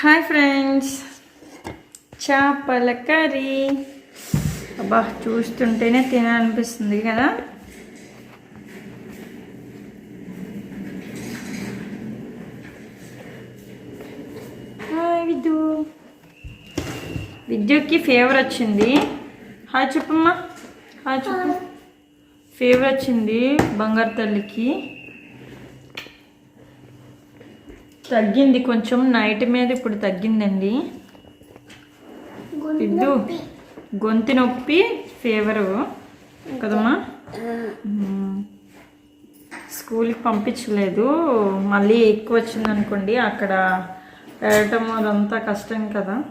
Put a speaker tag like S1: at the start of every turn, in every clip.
S1: Hi friends. చేపల curry అబ్బా చూస్తుంటేనే తినాలనిపిస్తుంది కదా? హాయ్ విద్యు విద్యుకి ఫీవర్ వచ్చింది. హాయ్ చెప్పమ్మా. హాయ్ చెప్పు. ఫీవర్ వచ్చింది బంగారు తల్లికి. తగ్గింది కొంచెం. నైట్ మీద ఇప్పుడు తగ్గిందండి. ఇద్దు గొంతు నొప్పి ఫీవరు కదమ్మా. మ్మ్. స్కూల్కి పంపించలేదు. మళ్ళీ ఎక్కువ వచ్చింది అనుకోండి అక్కడ వెళ్ళటం అదంతా కష్టం కదా.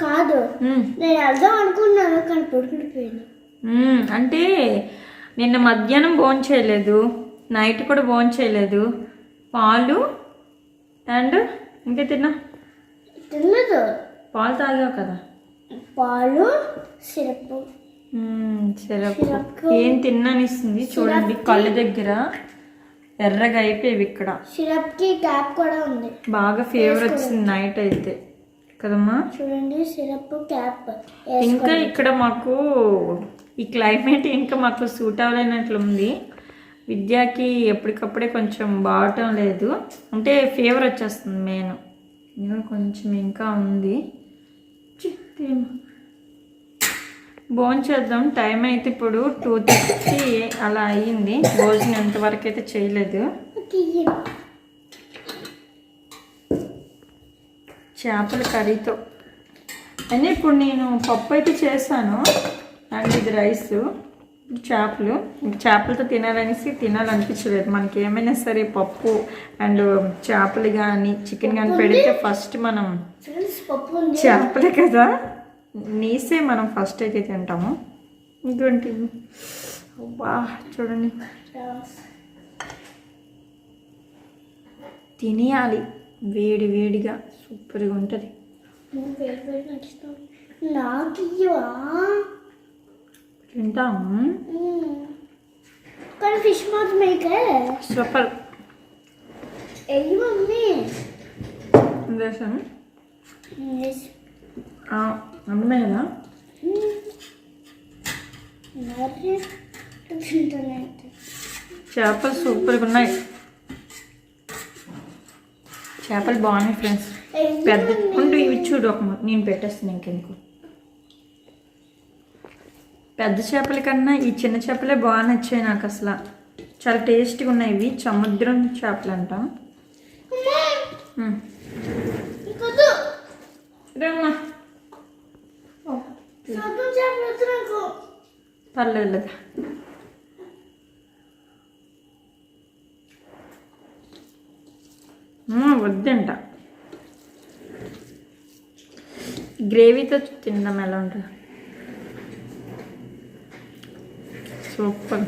S2: కాదు. నేను వెళ్దాం అనుకున్నాను కానీ.
S1: అంటే నిన్న మధ్యాహ్నం భోజనం చేయలేదు నైట్ కూడా భోజనం చేయలేదు పాలు అండ్ ఇంకా తిన్నా
S2: తినదు
S1: పాలు తాగావు కదా.
S2: పాలు సిరప్
S1: సిరప్. ఏం తిన్నానిస్తుంది చూడండి కళ్ళు దగ్గర. ఎర్రగా అయిపోయేవి ఇక్కడ.
S2: సిరప్కి క్యాప్ కూడా ఉంది.
S1: బాగా ఫీవర్ వచ్చింది నైట్ అయితే. కదమ్మా.
S2: చూడండి సిరప్ క్యాప్.
S1: ఇంకా ఇక్కడ మాకు ఈ క్లైమేట్ ఇంకా మాకు సూట్ అవ్వలేనట్లు ఉంది విద్యాకి ఎప్పటికప్పుడే కొంచెం బాగటం లేదు. అంటే ఫీవర్ వచ్చేస్తుంది మెయిన్. ఇంకా కొంచెం ఇంకా ఉంది. భోజనం చేద్దాం. టైం అయితే ఇప్పుడు టూ థర్టీ అలా అయ్యింది. భోజనం ఎంతవరకు అయితే చేయలేదు. చేపల కర్రీతో. అని ఇప్పుడు నేను పప్పు అయితే చేశాను. అండ్ ఇది రైసు. చేపలు. ఇంక చేపలతో తినాలనేసి తినాలనిపించలేదు. మనకి ఏమైనా సరే పప్పు అండ్ చేపలు కానీ చికెన్ కానీ పెడితే ఫస్ట్ మనం చేపలే కదా. నీసే మనం ఫస్ట్ అయితే తింటాము. ఇటువంటి బా చూడండి. తినేయాలి. వేడి వేడిగా సూపర్గా ఉంటుంది.
S2: నాకు
S1: తింటాము.
S2: కానీ ఫిష్ మౌత్ మేకర్
S1: సూపర్
S2: ఎయ్యి మమ్మీ.
S1: వేసాను
S2: Yes.
S1: అమ్మే కదా?
S2: మ్మ్. మరి తింటానంటే
S1: చేపలు సూపర్గా ఉన్నాయి. చేపలు బాగున్నాయి ఫ్రెండ్స్ పెద్ద ఉండు ఇవి చూడు ఒక నేను పెట్టేస్తాను ఇంకెందుకు. పెద్ద చేపల కన్నా ఈ చిన్న చేపలే బాగా నచ్చాయి నాకు అసలు. చాలా టేస్ట్గా ఉన్నాయి ఇవి. సముద్రం చేపలు అంటాం. పర్లేదు వద్దంట. గ్రేవీతో తిందాం ఎలా ఉంటుంది? సూపర్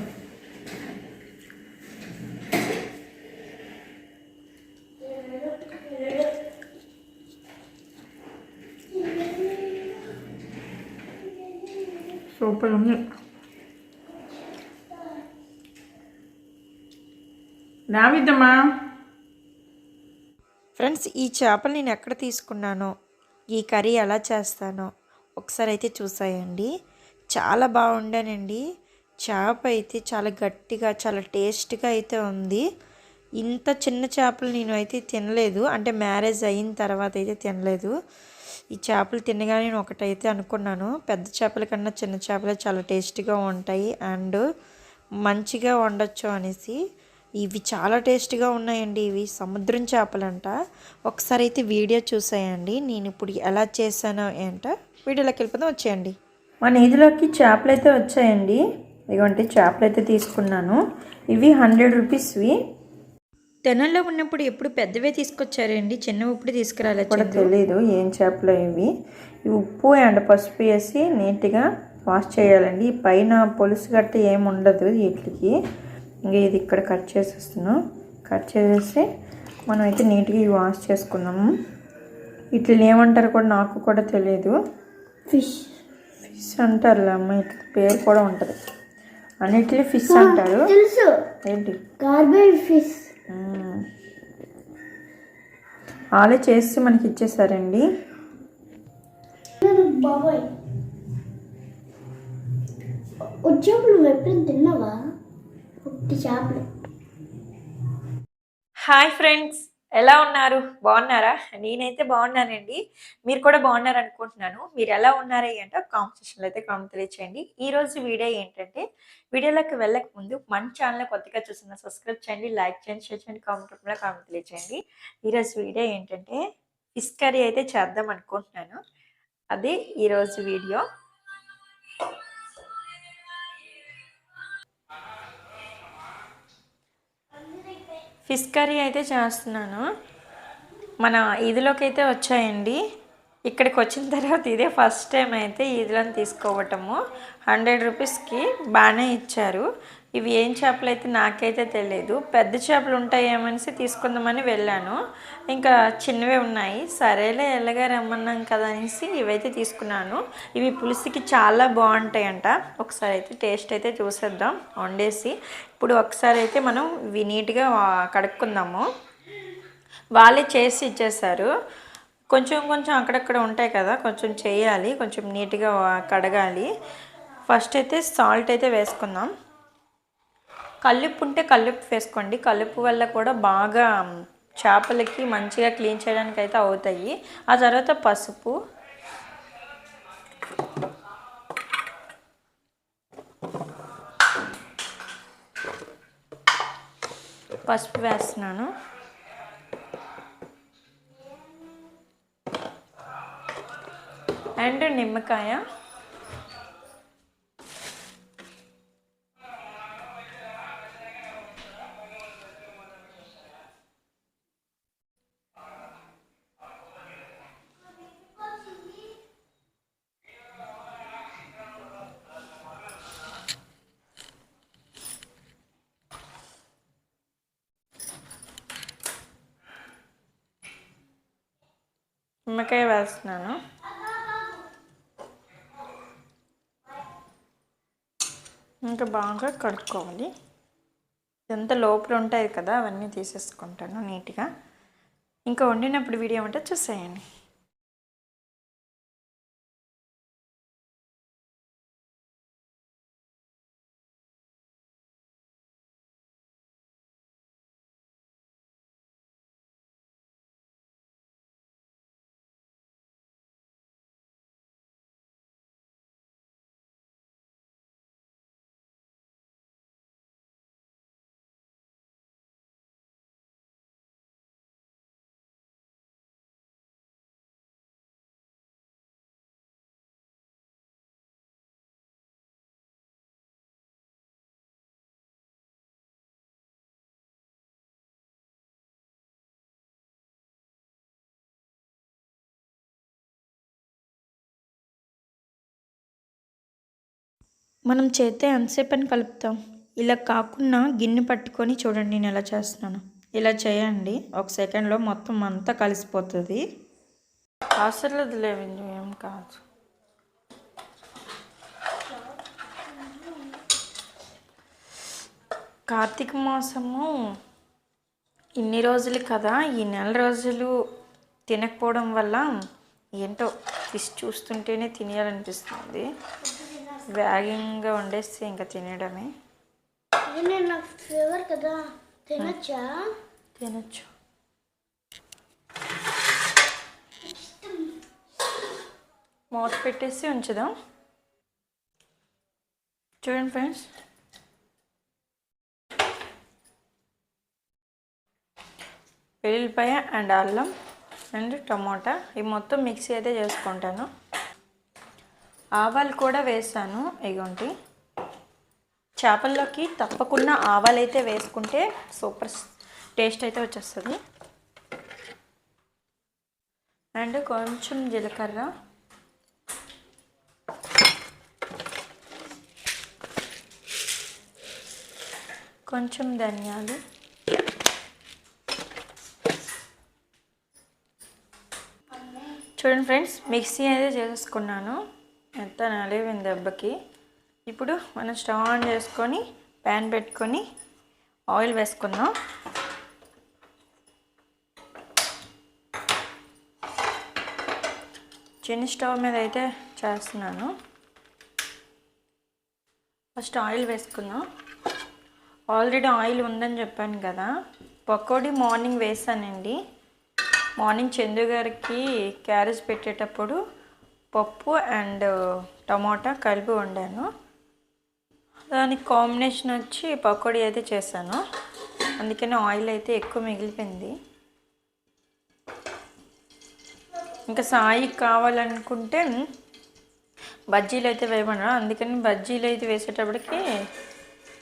S1: సూపర్ ఉంది రావిద్దమ్మా
S3: ఫ్రెండ్స్ ఈ చేపలు నేను ఎక్కడ తీసుకున్నానో ఈ కర్రీ ఎలా చేస్తానో ఒకసారి అయితే చూసాయండి. చాలా బాగుండానండి. చేప అయితే చాలా గట్టిగా చాలా టేస్ట్గా అయితే ఉంది. ఇంత చిన్న చేపలు నేను అయితే తినలేదు. అంటే మ్యారేజ్ అయిన తర్వాత అయితే తినలేదు. ఈ చేపలు తినగానే నేను ఒకటైతే అనుకున్నాను. పెద్ద చేపల కన్నా చిన్న చేపలే చాలా టేస్టీగా ఉంటాయి. అండ్ మంచిగా వండొచ్చు అనేసి. ఇవి చాలా టేస్టీగా ఉన్నాయండి. ఇవి సముద్రం చేపలంట. ఒకసారి అయితే వీడియో చూసాయండి. నేను ఇప్పుడు ఎలా చేశానో ఏంట. వీడియోలోకి వెళ్ళిపోతే వచ్చేయండి.
S1: మన ఇదిలోకి చేపలు అయితే వచ్చాయండి. ఇదిగోండి చేపలు అయితే తీసుకున్నాను. ఇవి హండ్రెడ్ రూపీస్వి
S3: తెనల్లో ఉన్నప్పుడు ఎప్పుడు పెద్దవే తీసుకొచ్చారండి చిన్నవి ఇప్పుడు తీసుకురాలేదు
S1: కూడా తెలియదు ఏం చేపలు ఇవి. ఉప్పు అండ్ పసుపు వేసి నీట్గా వాష్ చేయాలండి. ఈ పైన పొలుసు గట్ట ఏమి ఉండదు వీటికి. ఇంకా ఇది ఇక్కడ కట్ చేసేస్తున్నాం. కట్ చేసేసి మనం అయితే నీట్గా ఇవి వాష్ చేసుకున్నాము. వీటిని ఏమంటారు కూడా నాకు కూడా తెలియదు
S2: ఫిష్.
S1: ఫిష్ అంటారులే అమ్మ ఇట్లా పేరు కూడా ఉంటుంది. అన్నిటిని ఫిష్ అంటారు.
S2: తెలుసు.
S1: ఏంటి?
S2: Garbage fish.
S4: వాళ్ళే చేసి మనకి ఇచ్చేసారండి.
S2: బాబాయ్. వచ్చేప్పుడు నువ్వు ఎప్పుడైనా తిన్నావా? ఒకటి చేపలు.
S1: హాయ్ ఫ్రెండ్స్ ఎలా ఉన్నారు? బాగున్నారా? నేనైతే బాగున్నానండి. మీరు కూడా బాగున్నారు అనుకుంటున్నాను మీరు ఎలా ఉన్నారా అంటే కామెంట్ సెక్షన్లో అయితే కామెంట్ తెలియచేయండి. ఈ రోజు వీడియో ఏంటంటే వీడియోలోకి వెళ్ళక ముందు మన ఛానల్ కొత్తగా చూసిన సబ్స్క్రైబ్ చేయండి లైక్ చేయండి షేర్ చేయండి కామెంట్ రూపంలో కామెంట్ తెలియచేయండి. ఈరోజు వీడియో ఏంటంటే ఫిష్ కర్రీ అయితే చేద్దాం అనుకుంటున్నాను. అదే ఈరోజు వీడియో. ఫిష్ కర్రీ అయితే చేస్తున్నాను. మన ఇదిలోకి అయితే వచ్చాయండి. ఇక్కడికి వచ్చిన తర్వాత ఇదే ఫస్ట్ టైం అయితే ఈదులను తీసుకోవటము. హండ్రెడ్ రూపీస్కి బాగానే ఇచ్చారు. ఇవి ఏం చేపలు అయితే నాకైతే తెలియదు పెద్ద చేపలు ఉంటాయేమనేసి తీసుకుందామని వెళ్ళాను. ఇంకా చిన్నవే ఉన్నాయి. సరేలే ఎలాగా రమ్మన్నాం కదా అనేసి ఇవైతే తీసుకున్నాను. ఇవి పులుసుకి చాలా బాగుంటాయంట. ఒకసారి అయితే టేస్ట్ అయితే చూసేద్దాం. వండేసి ఇప్పుడు ఒకసారి అయితే మనం ఇవి నీట్గా కడుక్కుందాము. వాళ్ళే చేసి ఇచ్చేసారు కొంచెం కొంచెం అక్కడక్కడ ఉంటాయి కదా కొంచెం చేయాలి కొంచెం నీట్గా కడగాలి. ఫస్ట్ అయితే సాల్ట్ అయితే వేసుకుందాం. కల్లుప్పు ఉంటే కల్లుప్పు వేసుకోండి. కల్లుప్పు వల్ల కూడా బాగా చేపలకి మంచిగా క్లీన్ చేయడానికి అయితే అవుతాయి. ఆ తర్వాత పసుపు. పసుపు వేస్తున్నాను. అండ్ నిమ్మకాయ. నిమ్మకాయ వేస్తున్నాను. ఇంకా బాగా కడుక్కోవాలి. ఇదంతా లోపల ఉంటాయి కదా అవన్నీ తీసేసుకుంటాను నీట్గా. ఇంకా వండినప్పుడు వీడియో ఉంటే చూసేయండి. మనం చేస్తే ఎంతసేపు అని కలుపుతాం. ఇలా కాకుండా గిన్నె పట్టుకొని చూడండి నేను ఎలా చేస్తున్నాను. ఇలా చేయండి. ఒక సెకండ్లో మొత్తం అంతా కలిసిపోతుంది. అసలు లేవు ఏం కాదు. కార్తీక మాసము ఇన్ని రోజులు కదా. ఈ నెల రోజులు తినకపోవడం వల్ల ఏంటో ఫిష్ చూస్తుంటేనే తినేయాలనిపిస్తుంది. వేగంగా వండేస్తే ఇంకా తినడమే
S2: నేను ఫేవర్ కదా తినచ్చా?
S1: తినచ్చు. మూత పెట్టేసి ఉంచుదాం. చూడండి ఫ్రెండ్స్. వెల్లుల్లిపాయ అండ్ అల్లం అండ్ టమోటా ఇవి మొత్తం మిక్సీ అయితే చేసుకుంటాను. ఆవాలు కూడా వేసాను. ఇగోండి. చేపల్లోకి తప్పకుండా ఆవాలు అయితే వేసుకుంటే సూపర్ టేస్ట్ అయితే వచ్చేస్తుంది. అండ్ కొంచెం జీలకర్ర. కొంచెం ధనియాలు. చూడండి ఫ్రెండ్స్ మిక్సీ అయితే చేసుకున్నాను. ఎంత నలివింది దెబ్బకి? ఇప్పుడు మనం స్టవ్ ఆన్ చేసుకొని ప్యాన్ పెట్టుకొని ఆయిల్ వేసుకుందాం. చిన్న స్టవ్ మీద అయితే చేస్తున్నాను. ఫస్ట్ ఆయిల్ వేసుకుందాం. ఆల్రెడీ ఆయిల్ ఉందని చెప్పాను కదా. పకోడీ మార్నింగ్ వేసానండి. మార్నింగ్ చందు గారికి క్యారేజ్ పెట్టేటప్పుడు పప్పు అండ్ టమాటా కలిపి వండాను. దానికి కాంబినేషన్ వచ్చి పకోడీ అయితే చేశాను. అందుకని ఆయిల్ అయితే ఎక్కువ మిగిలిపోయింది. ఇంకా సాయికి కావాలనుకుంటే బజ్జీలు అయితే వేయమన్నాడు అందుకని బజ్జీలు అయితే వేసేటప్పటికి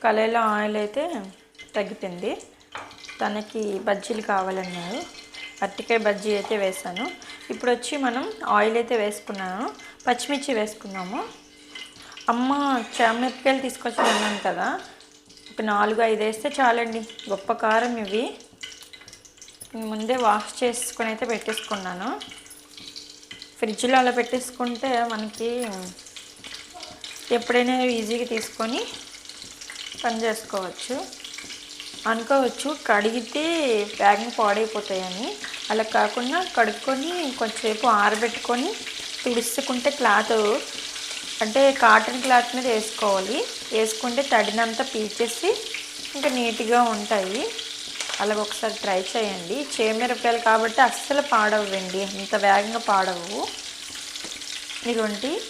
S1: కళాయిలో ఆయిల్ అయితే తగ్గిపోయింది. తనకి బజ్జీలు కావాలన్నారు. అరటికాయ బజ్జీ అయితే వేసాను. ఇప్పుడు వచ్చి మనం ఆయిల్ అయితే వేసుకున్నాను. పచ్చిమిర్చి వేసుకున్నాము. అమ్మ చామిరపకాయలు తీసుకొచ్చి ఉన్నాను కదా. ఒక నాలుగు ఐదు వేస్తే చాలండి. గొప్ప కారం ఇవి ముందే వాష్ చేసుకొని అయితే పెట్టేసుకున్నాను. ఫ్రిడ్జ్లో అలా పెట్టేసుకుంటే మనకి ఎప్పుడైనా ఈజీగా తీసుకొని పని చేసుకోవచ్చు. అనుకోవచ్చు. కడిగితే వేగంగా పాడైపోతాయని. అలా కాకుండా కడుక్కొని కొంచెంసేపు ఆరబెట్టుకొని తుడుచుకుంటే క్లాత్ అంటే కాటన్ క్లాత్ మీద వేసుకోవాలి. వేసుకుంటే తడినంత పీచేసి ఇంకా నీట్గా ఉంటాయి. అలా ఒకసారి ట్రై చేయండి. చేమిరపకాయలు కాబట్టి అస్సలు పాడవండి అంత వేగంగా పాడవు. ఇదిగోండి.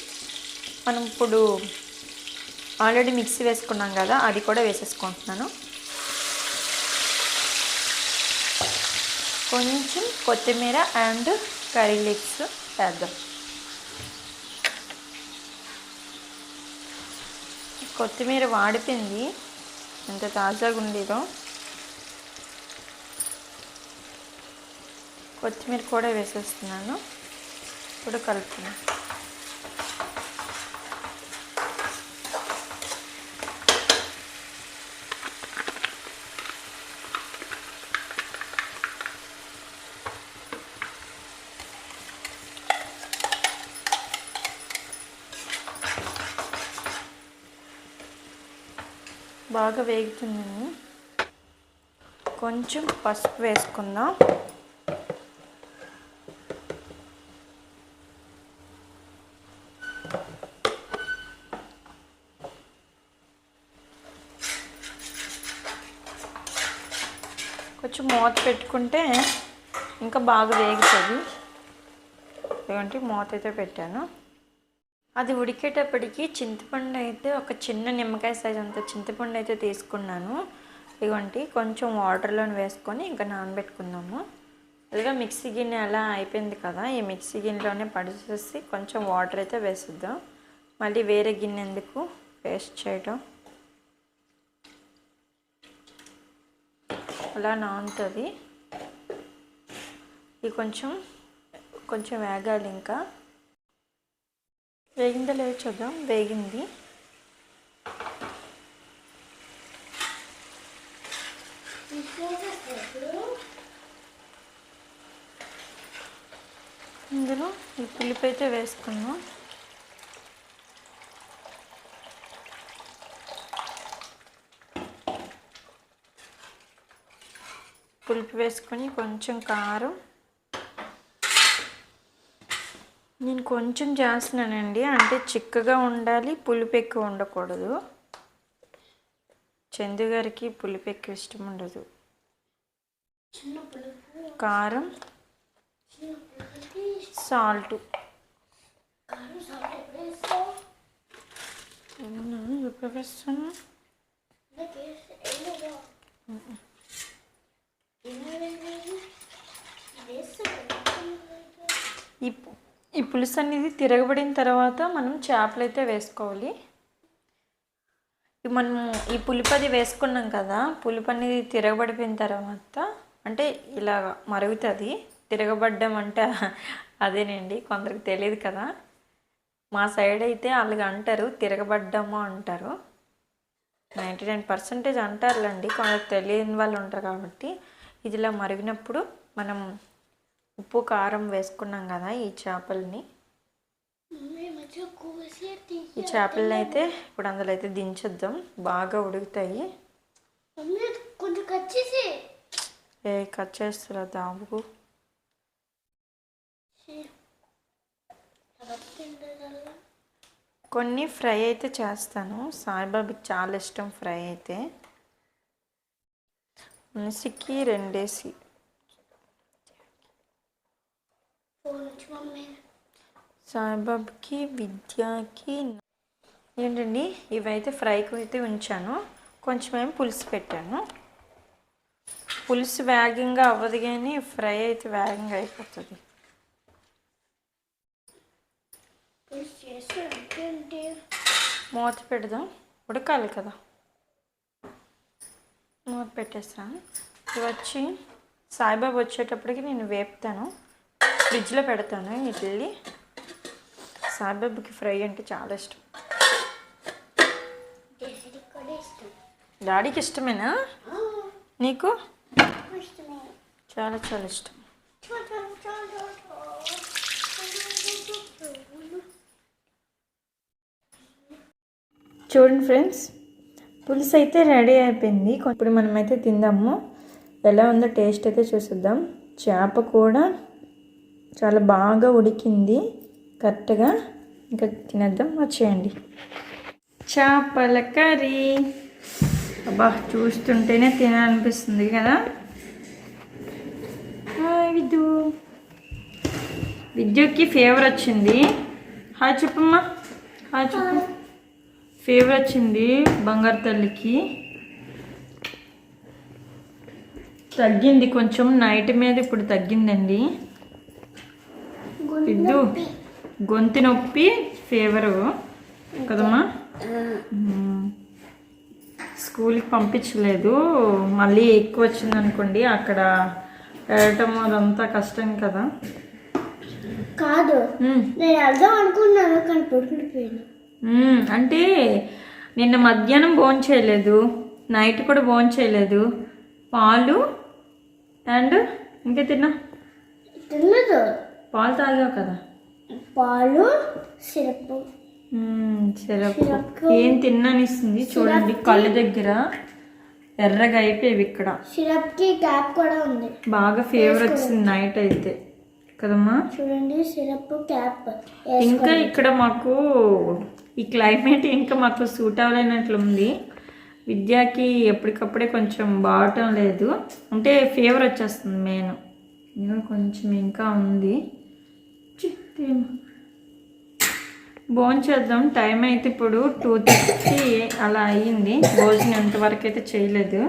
S1: మనం ఇప్పుడు ఆల్రెడీ మిక్సీ వేసుకున్నాం కదా అది కూడా వేసేసుకుంటున్నాను. కొంచెం కొత్తిమీర అండ్ కర్రీ లీక్స్ వేద్దాం. కొత్తిమీర వాడిపోయింది ఎంత తాజాగా ఉండేదో కొత్తిమీర కూడా వేసేస్తున్నాను. ఇప్పుడు కలుపుతున్నాను బాగా వేగుతుంది కొంచెం పసుపు వేసుకుందాం. కొంచెం మూత పెట్టుకుంటే ఇంకా బాగా వేగుతుంది. ఎందుకంటే మూత అయితే పెట్టాను. అది ఉడికేటప్పటికి చింతపండు అయితే ఒక చిన్న నిమ్మకాయ సైజ్ అంత చింతపండు అయితే తీసుకున్నాను. ఇదిగోండి కొంచెం వాటర్లో వేసుకొని ఇంకా నానబెట్టుకుందాము. అదిగా మిక్సీ గిన్నె అలా అయిపోయింది కదా ఈ మిక్సీ గిన్నెలోనే పడిచేసి కొంచెం వాటర్ అయితే వేసిద్దాం. మళ్ళీ వేరే గిన్నె ఎందుకు వేస్ట్ చేయడం అలా నానుతుంది. ఇది కొంచెం కొంచెం వేగాలి ఇంకా. వేగిందా లేదో చూద్దాం. వేగింది. ఇందులో ఈ పులిపు అయితే వేసుకున్నాం పులుపు వేసుకొని కొంచెం కారం నేను కొంచెం చేస్తున్నానండి. అంటే చిక్కగా ఉండాలి పులుపు ఎక్కువ ఉండకూడదు. చందు గారికి పులుపు ఎక్కువ ఇష్టం ఉండదు. కారం సాల్ట్.
S2: కారం ఎప్పుడు
S1: వేస్తాను ఈ ఈ పులుసు అనేది తిరగబడిన తర్వాత మనం చేపలు అయితే వేసుకోవాలి. మనము మనం ఈ పులుపు అది వేసుకున్నాం కదా పులుపు అనేది తిరగబడిపోయిన తర్వాత అంటే ఇలా మరుగుతుంది తిరగబడ్డం అంటే అదేనండి కొందరికి తెలియదు కదా. మా సైడ్ అయితే అలాగ అంటారు తిరగబడ్డము అంటారు. నైంటీ నైన్ పర్సెంటేజ్ అంటారులేండి కొందరికి తెలియని వాళ్ళు ఉంటారు కాబట్టి ఇది ఇలా మరిగినప్పుడు మనం ఉప్పు కారం వేసుకున్నాం కదా ఈ చేపల్ని. ఈ చేపలని అయితే ఇప్పుడు అందులో అయితే దించేద్దాం. బాగా ఉడుకుతాయి. ఏ కట్ చేస్తురా దాబుకు కొన్ని ఫ్రై అయితే చేస్తాను. సాయిబాబాకి చాలా ఇష్టం ఫ్రై అయితే. మనిషికి రెండేసి
S2: ఫోన్ వచ్చి మమ్మీ
S1: సాయిబాబాకి విద్యకి ఏంటండి ఇవైతే ఫ్రైకి అయితే ఉంచాను. కొంచెం ఏం పులుసు పెట్టాను. పులుసు వేగంగా అవ్వదు కానీ ఫ్రై అయితే వేగంగా అయిపోతుంది. మూత పెడదాం. ఉడకాలి కదా. మూత పెట్టేస్తా ఇవి వచ్చి సాయిబాబా వచ్చేటప్పటికి నేను వేపుతాను. ఫ్రిడ్జ్లో పెడతాను ఇడ్లీ సాయిబాబాకి ఫ్రై అంటే చాలా ఇష్టం. డాడీకి ఇష్టమేనా? నీకు? చాలా చాలా ఇష్టం. చూడండి ఫ్రెండ్స్ పులుసు అయితే రెడీ అయిపోయింది. ఇప్పుడు మనమైతే తిందాము. ఎలా ఉందో టేస్ట్ అయితే చూసిద్దాం. చేప కూడా చాలా బాగా ఉడికింది. కరెక్ట్గా ఇంకా తినేద్దాం. వచ్చేయండి చేపల కర్రీ. అబ్బా చూస్తుంటేనే తినాలనిపిస్తుంది కదా? విద్యు విద్యుకి ఫీవర్ వచ్చింది. హాయ్ చెప్పమ్మా. హాయ్ చెప్పు. ఫీవర్ వచ్చింది బంగారు తల్లికి. తగ్గింది కొంచెం. నైట్ మీద ఇప్పుడు తగ్గిందండి. విద్యు గొంతు నొప్పి. ఫీవరు. కదమ్మా. మ్మ్. స్కూల్కి పంపించలేదు. మళ్ళీ ఎక్కువ వచ్చింది అనుకోండి అక్కడ వెళ్ళటం అదంతా కష్టం కదా.
S2: కాదు. నేను వెళ్దాం అనుకున్నాను కానీ.
S1: అంటే నిన్న మధ్యాహ్నం భోజనం చేయలేదు. నైట్ కూడా భోజనం చేయలేదు. పాలు అండ్ ఇంకా తిన్నా?
S2: తిన్నదు.
S1: పాలు తాగావు కదా?
S2: పాలు సిరప్
S1: సిరప్. ఏం తిన్నానిస్తుంది? చూడండి కళ్ళు దగ్గర ఎర్రగా అయిపోయేవి ఇక్కడ.
S2: సిరప్కి క్యాప్ కూడా ఉంది.
S1: బాగా ఫీవర్ వచ్చింది నైట్ అయితే. కదమ్మా?
S2: చూడండి సిరప్ క్యాప్.
S1: ఇంకా ఇక్కడ మాకు ఈ క్లైమేట్ ఇంకా మాకు సూట్ అవ్వలేనట్లు ఉంది. విద్యాకి ఎప్పటికప్పుడే కొంచెం బాగటం లేదు. అంటే ఫీవర్ వచ్చేస్తుంది మెయిన్. ఇంకా కొంచెం ఇంకా ఉంది. భోజనం చేద్దాం. టైం అయితే ఇప్పుడు టూ థర్టీ అలా అయ్యింది. భోజనం ఎంతవరకు అయితే చేయలేదు.